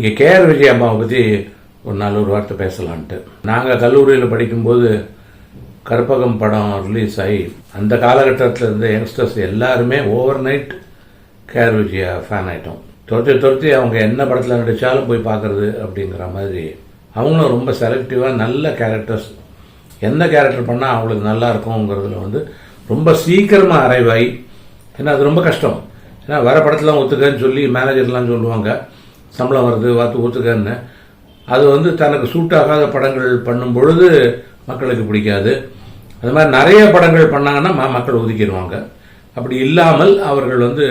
நீங்கள் கேஆர் விஜய் அம்மாவை பற்றி ஒரு நாள் ஒரு வார்த்தை பேசலான்ட்டு. நாங்கள் கல்லூரியில் படிக்கும்போது கற்பகம் படம் ரிலீஸ் ஆகி அந்த காலகட்டத்தில் இருந்த யங்ஸ்டர்ஸ் எல்லாருமே over night KR Vijaya fan ஆகிட்டோம் துரத்தி துரத்தி அவங்க என்ன படத்தில் நடித்தாலும் போய் பார்க்குறது அப்படிங்கிற மாதிரி அவங்களும் ரொம்ப செலக்டிவாக நல்ல கேரக்டர்ஸ் என்ன கேரக்டர் பண்ணால் அவங்களுக்கு நல்லா இருக்கும்ங்கிறதுல வந்து ரொம்ப சீக்கிரமாக அரைவாய் ஏன்னா அது ரொம்ப கஷ்டம். ஏன்னா வர படத்தெலாம் ஒத்துக்கன்னு சொல்லி மேனேஜர்லாம் சொல்லுவாங்க. சம்பளம் வருது வாத்து ஒத்துக்கன்னு அது வந்து தனக்கு சூட் ஆகாத படங்கள் பண்ணும் பொழுது மக்களுக்கு பிடிக்காது. அது மாதிரி நிறைய படங்கள் பண்ணாங்கன்னா மக்கள் ஒதுக்கிடுவாங்க. அப்படி இல்லாமல் அவர்கள் வந்து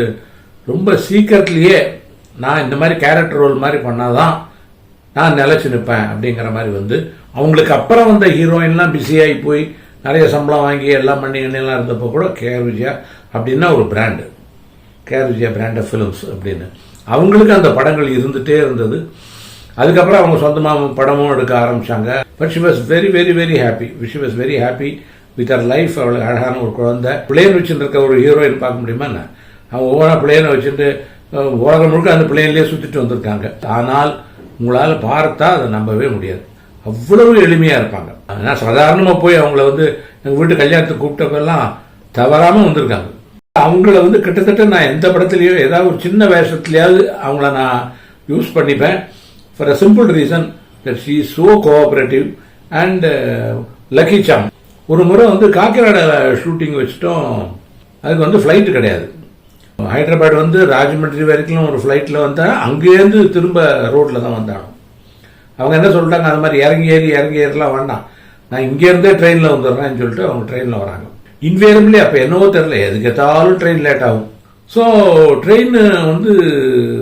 ரொம்ப சீக்கிரத்துலேயே நான் இந்த மாதிரி கேரக்டர் ரோல் மாதிரி பண்ணாதான் நான் நிலச்சி நிற்பேன் அப்படிங்கிற மாதிரி வந்து அவங்களுக்கு அப்புறம் வந்த ஹீரோயின்லாம் பிஸியாகி போய் நிறைய சம்பளம் வாங்கி எல்லாம் பண்ணி எண்ணெயெல்லாம் இருந்தப்போ கூட கேர் விஜயா அப்படின்னா ஒரு brand KR Vijaya brand of films அப்படின்னு. அவங்களுக்கு அந்த படங்கள் இருந்துகிட்டே இருந்தது. அதுக்கப்புறம் அவங்க சொந்தமாக படமும் எடுக்க ஆரம்பிச்சாங்க. But she was very very very happy she was very happy with our life அவளுக்கு அழகான ஒரு குழந்தை. பிளேன் வச்சுட்டு இருக்க ஒரு ஹீரோயின் பார்க்க முடியுமா என்ன? அவங்க ஒவ்வொன்றா பிளேனை வச்சுட்டு உலகம் முழுக்க அந்த பிளேன்லேயே சுற்றிட்டு வந்திருக்காங்க. ஆனால் உங்களால் பார்த்தா அதை நம்பவே முடியாது. அவ்வளவு எளிமையாக இருப்பாங்க. ஆனால் சாதாரணமாக போய் அவங்கள வந்து எங்கள் வீட்டு கல்யாணத்துக்கு கூப்பிட்டப்பெல்லாம் தவறாமல் வந்திருக்காங்க. அவங்கள வந்து கிட்டத்தட்ட நான் எந்த படத்துலையோ ஏதாவது ஒரு சின்ன வேஷத்துலையாவது அவங்கள நான் யூஸ் பண்ணிப்பேன். For a simple reason that she so cooperative and lucky Sam ஒரு முறை வந்து காக்கிராட ஷூட்டிங் வச்சுட்டோம். அதுக்கு வந்து ஃப்ளைட்டு கிடையாது. ஹைதராபாத் வந்து ராஜமண்ட்ரி வரைக்கும் ஒரு ஃப்ளைட்டில் வந்தால் அங்கேருந்து திரும்ப ரோட்டில் தான் வந்தாலும் அவங்க என்ன சொல்லிட்டாங்க அது மாதிரி இறங்கி ஏறி இறங்கி ஏறிலாம் வேண்டாம். நான் இங்கேருந்தே ட்ரெயினில் வந்துடுறேன்னு சொல்லிட்டு அவங்க ட்ரெயினில் வராங்க. இன்வேரபிளி அப்போ என்னவோ தெரில எது எத்தாலும் ட்ரெயின் லேட் ஆகும். ஸோ ட்ரெயின் வந்து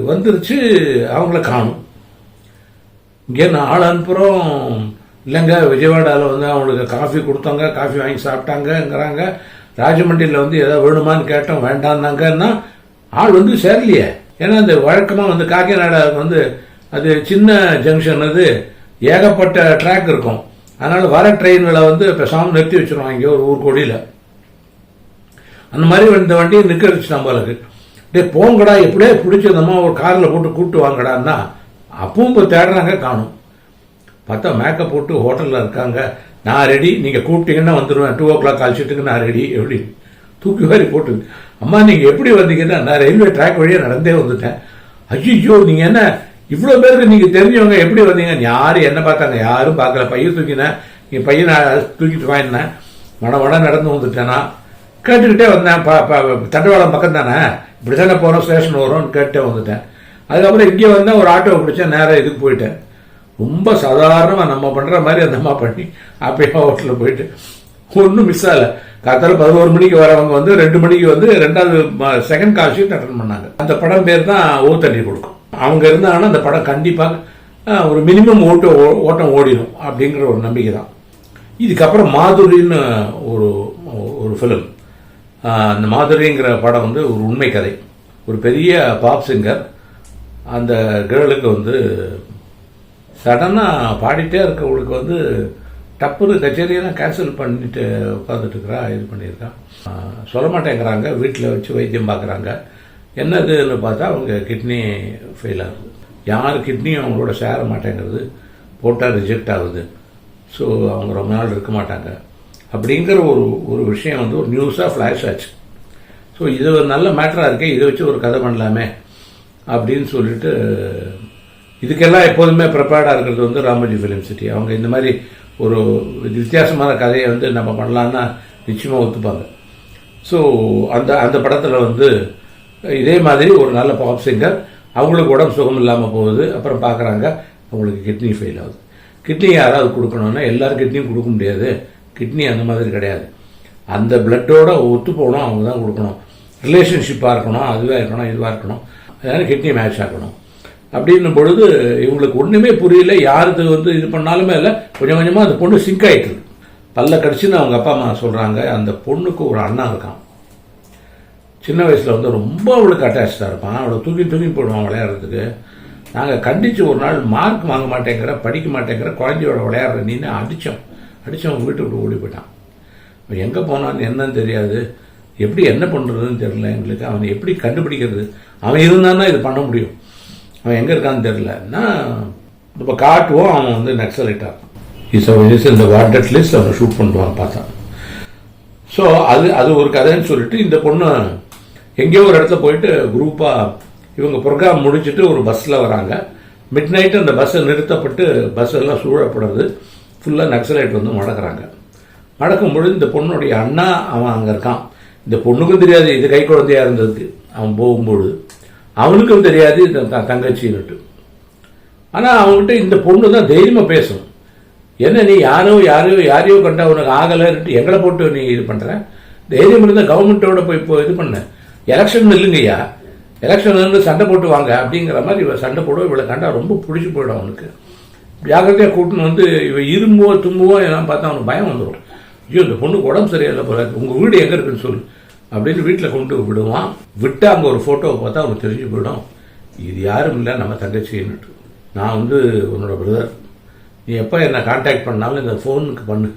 வந்துருச்சு. அவங்கள காணும். இங்கே நான் ஆள் அனுப்புகிறோம் இல்லைங்க விஜயவாடாவில் வந்து அவங்களுக்கு காஃபி கொடுத்தாங்க. காஃபி வாங்கி சாப்பிட்டாங்கங்கிறாங்க. ராஜமண்டியில் வந்து ஏதாவது வேணுமான்னு கேட்டோம். வேண்டான்னாங்கன்னா ஆள் வந்து சேரலையே. ஏன்னா இந்த வழக்கமாக வந்து காக்கிநாடாவுக்கு வந்து அது சின்ன ஜங்ஷன் அது. ஏகப்பட்ட ட்ராக் இருக்கும். அதனால் வர ட்ரெயின்களை வந்து பேசாமல் நிறுத்தி வச்சுருவாங்க. இங்கே ஒரு ஊர் கொடியில். அந்த மாதிரி இந்த வண்டியை நிற்க வச்சு நம்மளுக்கு டே போங்கடா எப்படியே பிடிச்சதம்மா ஒரு காரில் போட்டு கூப்பிட்டு வாங்கடான்னா அப்பவும் இப்போ தேடுறாங்க காணும். பார்த்தா மேக்கப் போட்டு ஹோட்டலில் இருக்காங்க. நான் ரெடி நீங்கள் கூப்பிட்டீங்கன்னா வந்துடுவேன் டூ ஓ கிளாக் அழிச்சிட்டுங்க நான் ரெடி எப்படி? தூக்கி வாரி போட்டு. அம்மா நீங்கள் எப்படி வந்தீங்கன்னா நான் ரயில்வே ட்ராக் வழியாக நடந்தே வந்துட்டேன். ஐயோ நீங்கள் என்ன? இவ்வளோ பேருக்கு நீங்கள் தெரிஞ்சவங்க எப்படி வந்தீங்க? யாரும் என்ன பார்த்தாங்க? யாரும் பார்க்கல. பையன் தூக்கினேன் என் பையனை தூக்கிட்டு வாங்கினேன். மட மட நடந்து வந்துட்டேனா? கேட்டுக்கிட்டே வந்தேன். தண்டவாளம் பக்கம் தானே இப்படி தானே போகிறோம் ஸ்டேஷன் வரும்னு கேட்டே வந்துட்டேன். அதுக்கப்புறம் இங்கே வந்தேன் ஒரு ஆட்டோவை பிடிச்சேன் நேராக இதுக்கு போயிட்டேன். ரொம்ப சாதாரணமாக நம்ம பண்ணுற மாதிரி அந்த அம்மா பண்ணி அப்படியே ஹோட்டலில் போயிட்டு. ஒன்றும் மிஸ் ஆகலை. காத்தால பதினோரு மணிக்கு வரவங்க வந்து ரெண்டு மணிக்கு வந்து ரெண்டாவது செகண்ட் கால் ஷீட் அட்டன் பண்ணாங்க. அந்த படம் பேர் தான் ஓ தண்ணி கொடுக்கும். அவங்க இருந்தாங்கன்னா அந்த படம் கண்டிப்பாக ஒரு மினிமம் ஓட்ட ஓ- ஓட்டம் ஓடிடும் அப்படிங்கிற ஒரு நம்பிக்கை தான். இதுக்கப்புறம் மாதுரின்னு ஒரு ஒரு ஃபிலிம் அந்த மாதுரிங்கிற படம் வந்து ஒரு உண்மை கதை. ஒரு பெரிய பாப் சிங்கர் அந்த கேர்ளுக்கு வந்து சடனாக பாடிட்டே இருக்கவங்களுக்கு வந்து டப்புன்னு கச்சேரியெல்லாம் கேன்சல் பண்ணிட்டு உட்காந்துட்டுருக்குறா இது பண்ணியிருக்கா. சொல்ல மாட்டேங்கிறாங்க வீட்டில் வச்சு வைத்தியம் பார்க்குறாங்க என்னதுன்னு பார்த்தா அவங்க கிட்னி ஃபெயில் ஆகுது. யார் கிட்னியும் அவங்களோட சேர மாட்டேங்கிறது போட்டால் ரிஜெக்ட் ஆகுது. ஸோ அவங்க ரொம்ப நாள் இருக்க மாட்டாங்க. அப்படிங்கிற ஒரு ஒரு விஷயம் வந்து ஒரு நியூஸாக ஃப்ளாஷ் ஆச்சு. ஸோ இது ஒரு நல்ல மேட்டராக இருக்கே இதை வச்சு ஒரு கதை பண்ணலாமே அப்படின்னு சொல்லிட்டு இதுக்கெல்லாம் எப்போதுமே ப்ரிப்பேர்டாக இருக்கிறது வந்து ராமோஜி ஃபிலிம் சிட்டி அவங்க இந்த மாதிரி ஒரு வித்தியாசமான கதையை வந்து நம்ம பண்ணலான்னா நிச்சயமாக ஒத்துப்பாங்க. ஸோ அந்த அந்த படத்தில் வந்து இதே மாதிரி ஒரு நல்ல பாப் சிங்கர் அவங்களுக்கு உடம்பு சுகம் இல்லாமல் போகுது அப்புறம் பார்க்குறாங்க அவங்களுக்கு கிட்னி ஃபெயில் ஆகுது. கிட்னி யாராவது கொடுக்கணும்னா எல்லார் கிட்னியும் கொடுக்க முடியாது. கிட்னி அந்த மாதிரி கிடையாது. அந்த பிளட்டோட ஒத்து போகணும் அவங்க தான் கொடுக்கணும். ரிலேஷன்ஷிப்பாக இருக்கணும் அதுவாக இருக்கணும் இதுவாக இருக்கணும். அதனால் கிட்னி மேட்ச் ஆகணும். அப்படின்னும் பொழுது இவங்களுக்கு ஒன்றுமே புரியல. யாருக்கு வந்து இது பண்ணாலுமே இல்லை. கொஞ்சம் கொஞ்சமாக அந்த பொண்ணு சிங்க் ஆயிட்டு பல்ல கடிச்சுன்னு அவங்க அப்பா அம்மா சொல்கிறாங்க அந்த பொண்ணுக்கு ஒரு அண்ணா இருக்கான். சின்ன வயசில் வந்து ரொம்ப அவளுக்கு அட்டாச்சாக இருப்பான். அவளை தூக்கி தூக்கி போடுவான் விளையாடுறதுக்கு. நாங்கள் கண்டித்து ஒரு நாள் மார்க் வாங்க மாட்டேங்கிற படிக்க மாட்டேங்கிற குழந்தையோட விளையாடுற நீன்னு அடித்தோம் அடித்தவன் வீட்டை விட்டு ஓடி போயிட்டான். அவன் எங்கே போனான்னு என்னன்னு தெரியாது. எப்படி என்ன பண்ணுறதுன்னு தெரியல. எங்களுக்கு அவனை எப்படி கண்டுபிடிக்கிறது? அவன் இருந்தான்னா இது பண்ண முடியும். அவன் எங்கே இருக்கான்னு தெரிலன்னா இப்போ காட்டுவோம். அவன் வந்து நக்சலைட்டாக இஸ் இஸ் இந்த வாண்டட் லிஸ்ட் அவனை ஷூட் பண்ணுவான் பார்த்தான் ஸோ அது அது ஒரு கதைன்னு சொல்லிட்டு இந்த பொண்ணு எங்கேயோ ஒரு இடத்துல போயிட்டு குரூப்பாக இவங்க ப்ரோக்ராம் முடிச்சுட்டு ஒரு பஸ்ஸில் வராங்க. மிட் நைட்டு அந்த பஸ்ஸை நிறுத்தப்பட்டு பஸ் எல்லாம் சூழப்படுறது. ஃபுல்லாக நக்சலைட் வந்து மடக்குறாங்க. மடக்கும் பொழுது இந்த பொண்ணுடைய அண்ணா அவன் அங்கே இருக்கான். இந்த பொண்ணுக்கும் தெரியாது இது கை குழந்தையாக இருந்ததுக்கு. அவன் போகும்பொழுது அவனுக்கும் தெரியாது இந்த த- தங்கச்சின்னுட்டு ஆனால் அவன்கிட்ட இந்த பொண்ணு தான் தைரியமாக பேசும். என்ன நீ யாரோ யாரையோ யாரையோ கண்டா உனக்கு ஆகலைன்ட்டு எங்களை போட்டு நீ இது பண்ணுற தைரியம் இருந்தால் கவர்மெண்ட்டோட போய் இப்போ இது பண்ண. எலெக்ஷன் இல்லைங்கய்யா எலெக்ஷன் இருந்து சண்டை போட்டு வாங்க. அப்படிங்கிற மாதிரி இவ சண்டை போடுவோம் இவளை கண்டா ரொம்ப பிடிச்சி போயிடும் அவனுக்கு. ஜாக்கிரதையாக கூட்டின்னு வந்து இவன் இரும்போ தும்புவோ எல்லாம் பார்த்தா அவனுக்கு பயம் வந்துடும் ஐயோ இந்த பொண்ணுக்கு உடம்பு சரியில்லை போல உங்கள் வீடு எங்கே இருக்குன்னு சொல்லு. அப்படின்னு வீட்டில் கொண்டு விடுவான். விட்டு அங்கே ஒரு ஃபோட்டோவை பார்த்தா அவனுக்கு தெரிஞ்சு போயிடும். இது யாரும் இல்லை நம்ம தங்கச்சின்னுட்டு. நான் வந்து உன்னோட பிரதர் நீ எப்போ என்னை காண்டாக்ட் பண்ணாலும் இந்த ஃபோனுக்கு பண்ணு.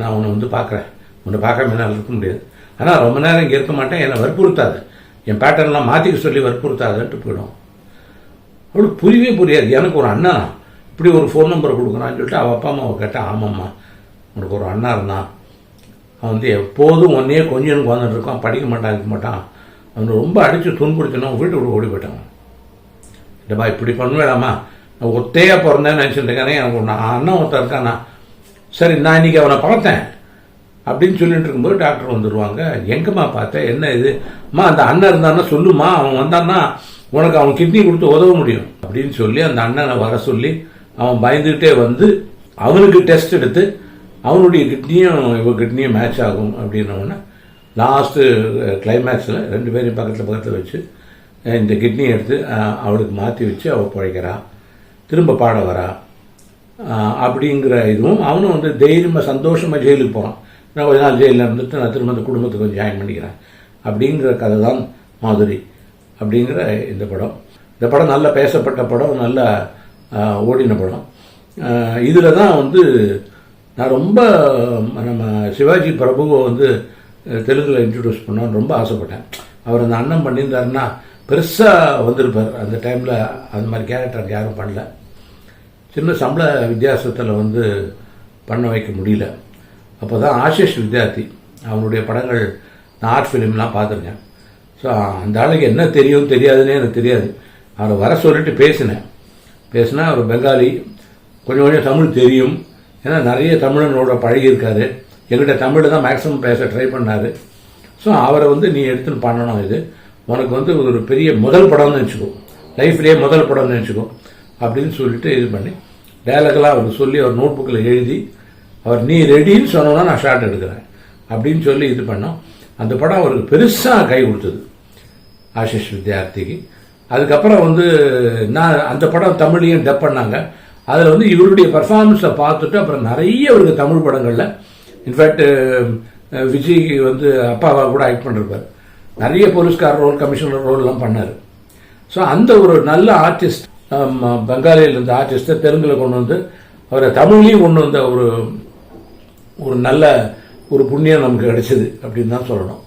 நான் உன்னை வந்து பார்க்குறேன். உன்னை பார்க்காம என்னால் இருக்க முடியாது. ஆனால் ரொம்ப நேரம் இங்கே இருக்க மாட்டேன். என்னை வற்புறுத்தாது. என் பேட்டர்ன்லாம் மாற்றிக்க சொல்லி வற்புறுத்தாதுன்ட்டு போயிடும். அவளுக்கு புரியவே புரியாது. எனக்கு ஒரு அண்ணனா இப்படி ஒரு ஃபோன் நம்பரை கொடுக்குறான்னு சொல்லிட்டு அவள் அப்பா அம்மாவை கேட்டால் ஆமாம்மா உனக்கு ஒரு அண்ணா இருந்தான். அவன் வந்து எப்போதும் ஒன்றையே கொஞ்சம் உட்காந்துட்டு இருக்கான் படிக்க மாட்டான் இருக்க மாட்டான். அவனை ரொம்ப அடித்து துன்புறுத்தினா வீட்டு விட்டு ஓடி போயிட்டான். இல்லைப்பா இப்படி பண்ணுவேடாமா நான் ஒத்தையாக பிறந்தேன்னு நினச்சிட்டு இருக்கேன் எனக்கு ஒரு அண்ணன் ஒருத்தர் இருக்கானா? சரி நான் இன்னைக்கு அவனை பார்த்தேன். அப்படின்னு சொல்லிட்டு இருக்கும்போது டாக்டர் வந்துடுவாங்க எங்கம்மா பார்த்தேன் என்ன இது? அம்மா அந்த அண்ணன் இருந்தான்னா சொல்லுமா? அவன் வந்தான்னா உனக்கு அவன் கிட்னி கொடுத்து உதவ முடியும். அப்படின்னு சொல்லி அந்த அண்ணனை வர சொல்லி அவன் பயந்துகிட்டே வந்து அவனுக்கு டெஸ்ட் எடுத்து அவனுடைய கிட்னியும் இவ கிட்னியும் மேட்ச் ஆகும் அப்படின்னோடனே லாஸ்ட்டு கிளைமேக்ஸில் ரெண்டு பேரையும் பக்கத்தில் பக்கத்தில் வச்சு இந்த கிட்னியை எடுத்து அவளுக்கு மாற்றி வச்சு அவள் பிழைக்கிறா. திரும்ப பாட வரா. அப்படிங்கிற இதுவும் அவனும் வந்து தைரியமாக சந்தோஷமாக ஜெயிலுக்கு போகிறான் நான் கொஞ்ச நாள் ஜெயிலில் இருந்துட்டு நான் திரும்ப அந்த குடும்பத்துக்கு கொஞ்சம் ஜாயின் பண்ணிக்கிறேன். அப்படிங்கிற கதை தான் மாதுரி. அப்படிங்கிற இந்த படம். இந்த படம் நல்ல பேசப்பட்ட படம் நல்ல ஓடின படம். இதில் தான் வந்து நான் ரொம்ப நம்ம சிவாஜி பிரபுவை வந்து தெலுங்கில் இன்ட்ரடியூஸ் பண்ணோன்னு ரொம்ப ஆசைப்பட்டேன். அவர் அந்த அண்ணன் பண்ணியிருந்தாருன்னா பெருசாக வந்திருப்பார். அந்த டைமில் அந்த மாதிரி கேரக்டர் யாரும் பண்ணல. சின்ன சம்பள வித்தியாசத்தில் வந்து பண்ண வைக்க முடியல. அப்போ தான் ஆஷிஷ் வித்யார்த்தி அவனுடைய படங்கள் நான் ஆர்ட் ஃபிலிம்லாம் பார்த்துருக்கேன். ஸோ அந்த ஆளுக்கு என்ன தெரியும் தெரியாதுன்னே எனக்கு தெரியாது. அவரை வர சொல்லிட்டு பேசினேன். பேசினா அவர் பெங்காலி கொஞ்சம் கொஞ்சம் தமிழ் தெரியும். ஏன்னா நிறைய தமிழனோட பழகியிருக்காரு. எங்கிட்ட தமிழ் தான் மேக்ஸிமம் பேச ட்ரை பண்ணார். ஸோ அவரை வந்து நீ எடுத்துன்னு பண்ணணும் இது உனக்கு வந்து ஒரு பெரிய முதல் படம்னு நினச்சிக்கோ லைஃப்லேயே முதல் படம்னு நினச்சிக்கோ அப்படின்னு சொல்லிட்டு இது பண்ணி டயலாக்லாம் அவருக்கு சொல்லி அவர் நோட் புக்கில் எழுதி அவர் நீ ரெடின்னு சொன்னோன்னா நான் ஷார்ட் எடுக்கிறேன். அப்படின்னு சொல்லி இது பண்ணோம். அந்த படம் அவருக்கு பெருசாக கை கொடுத்தது. ஆஷிஷ் வித்யார்த்திக்கு. அதுக்கப்புறம் வந்து நான் அந்த படம் தமிழையும் டப் பண்ணாங்க. அதில் வந்து இவருடைய பர்ஃபார்மன்ஸை பார்த்துட்டு அப்புறம் நிறைய அவருக்கு தமிழ் படங்களில். இன்ஃபேக்ட் விஜய்க்கு வந்து அப்பாவை கூட ஆக்ட் பண்ணிருப்பார். நிறைய போலீஸ்கார் ரோல் கமிஷனர் ரோல்லாம் பண்ணார். ஸோ அந்த ஒரு நல்ல ஆர்டிஸ்ட் பெங்காலியில் இருந்த ஆர்டிஸ்ட்டை தெலுங்கில் கொண்டு வந்து அவரை தமிழ்லேயும் கொண்டு வந்த ஒரு ஒரு நல்ல ஒரு புண்ணியம் நமக்கு கிடைச்சது அப்படின்னு தான் சொல்லணும்.